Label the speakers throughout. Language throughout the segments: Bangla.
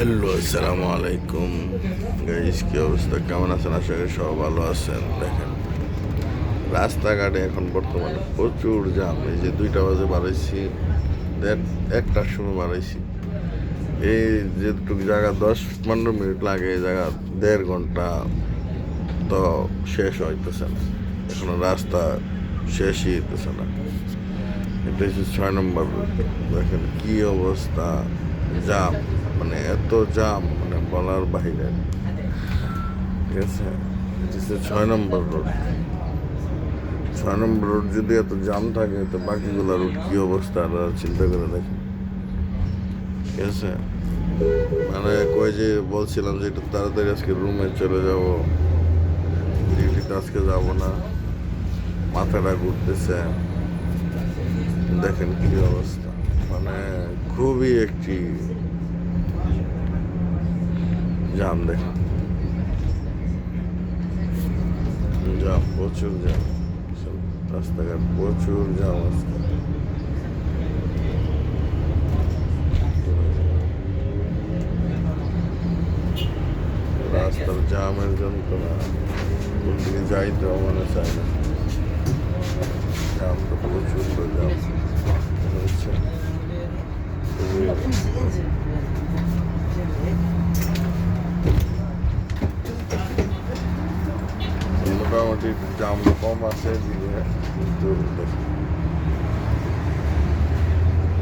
Speaker 1: হ্যালো, আসসালামু আলাইকুম। গাইস কি অবস্থা? কেমন আছেন? আশা করি সব ভালো আছেন। দেখেন, রাস্তাঘাটে এখন বর্তমানে প্রচুর জাম এই যে দুইটা বাজে বাড়াইছি একটার সময় বাড়াইছি। এই যেটুকু জায়গা, দশ পনেরো মিনিট লাগে, এই জায়গা দেড় ঘণ্টা তো শেষ হইতেছে না। এখনও রাস্তা শেষই হইতেছে না। এটা হচ্ছে ছয় নম্বর দেখেন কি অবস্থা। জাম মানে এত জাম মানে বলার বাহিরে ঠিক আছে? ছয় নম্বর রোড ছয় নম্বর রোড যদি এত জাম থাকে, তো বাকিগুলো রোড কি অবস্থা? আপনারা চিন্তা করে দেখেন। ঠিক আছে? মানে কই যে বলছিলাম যে একটু তাড়াতাড়ি আজকে রুমে চলে যাব। ডিউটিতে আজকে যাব না। মাথাটা ঘুরতেছে। দেখেন কি অবস্থা। খুবই একটি জাম দেখেন জাম, প্রচুর জাম। রাস্তাঘাট, প্রচুর জাম আজকে। রাস্তার জামের যন্ত্রণা। কোন দিকে যাইতেও মনে চায় না। জাম তো প্রচুর জাম। মোটামুটি জাম কম আছে দিয়ে কিন্তু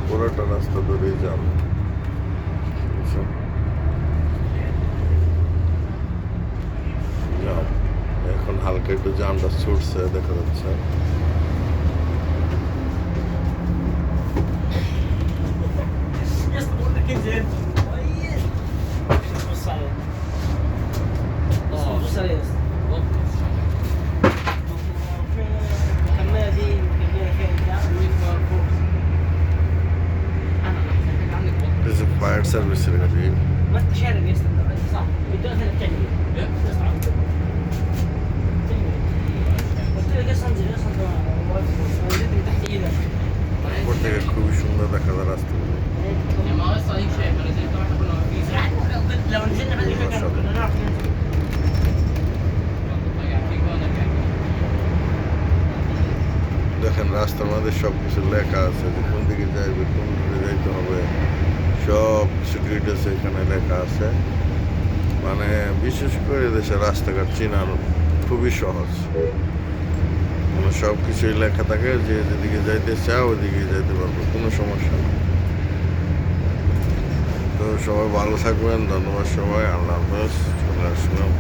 Speaker 1: পুরোটা রাস্তা ধরেই জাম এখন হালকা একটু জামটা ছুটছে, দেখা যাচ্ছে। اير
Speaker 2: سيرفيس اللي قاعدين بس شيرن يستمر صح بدون هنا تشيرن
Speaker 3: تسعه
Speaker 2: قلت له تحت
Speaker 1: إيدك نجينا
Speaker 3: راستر ما
Speaker 2: ده شوب بس اللي كاسة
Speaker 1: بيكون دي
Speaker 2: كده
Speaker 1: بيكون ডিটেলস এখানে লেখা আছে। মানে বিশেষ করে দেশের রাস্তাঘাট চেনার খুবই সহজ। মানে সব কিছুই লেখা থাকে, যে যেদিকে যাইতে চাও ওইদিকে যাইতে পারব, কোনো সমস্যা নেই। তো সবাই ভালো থাকবেন, ধন্যবাদ সবাই, আল্লাহ হাফেজ, চলে আসলাম।